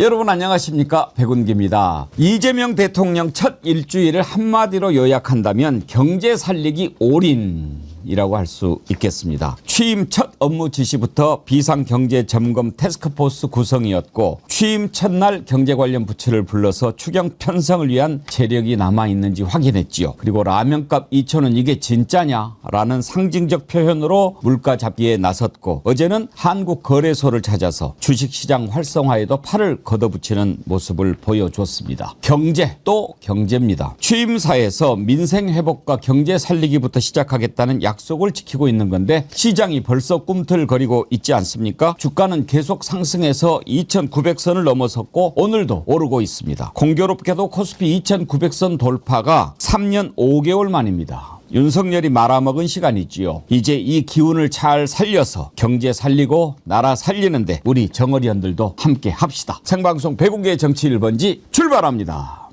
여러분 안녕하십니까 백운기입니다. 이재명 대통령 첫 일주일을 한마디로 요약한다면 경제 살리기 올인 이라고 할 수 있겠습니다. 취임 첫 업무 지시부터 비상경제 점검 테스크포스 구성이었고 취임 첫날 경제 관련 부처를 불러서 추경 편성을 위한 재력이 남아 있는지 확인했지요. 그리고 라면값 2천원 이게 진짜냐라는 상징적 표현으로 물가 잡기에 나섰고 어제는 한국거래소를 찾아서 주식시장 활성화에도 팔을 걷어붙이는 모습을 보여줬습니다. 경제 또 경제입니다. 취임사에서 민생 회복과 경제 살리기부터 시작하겠다는 약속을 지키고 있는 건데 시장이 벌써 꿈틀거리고 있지 않습니까? 주가는 계속 상승해서 2,900선을 넘어섰고 오늘도 오르고 있습니다. 공교롭게도 코스피 2,900선 돌파가 3년 5개월 만입니다. 윤석열이 말아먹은 시간이지요. 이제 이 기운을 잘 살려서 경제 살리고 나라 살리는데 우리 정어리언들도 함께 합시다. 생방송 배국의 정치 1번지 출발합니다.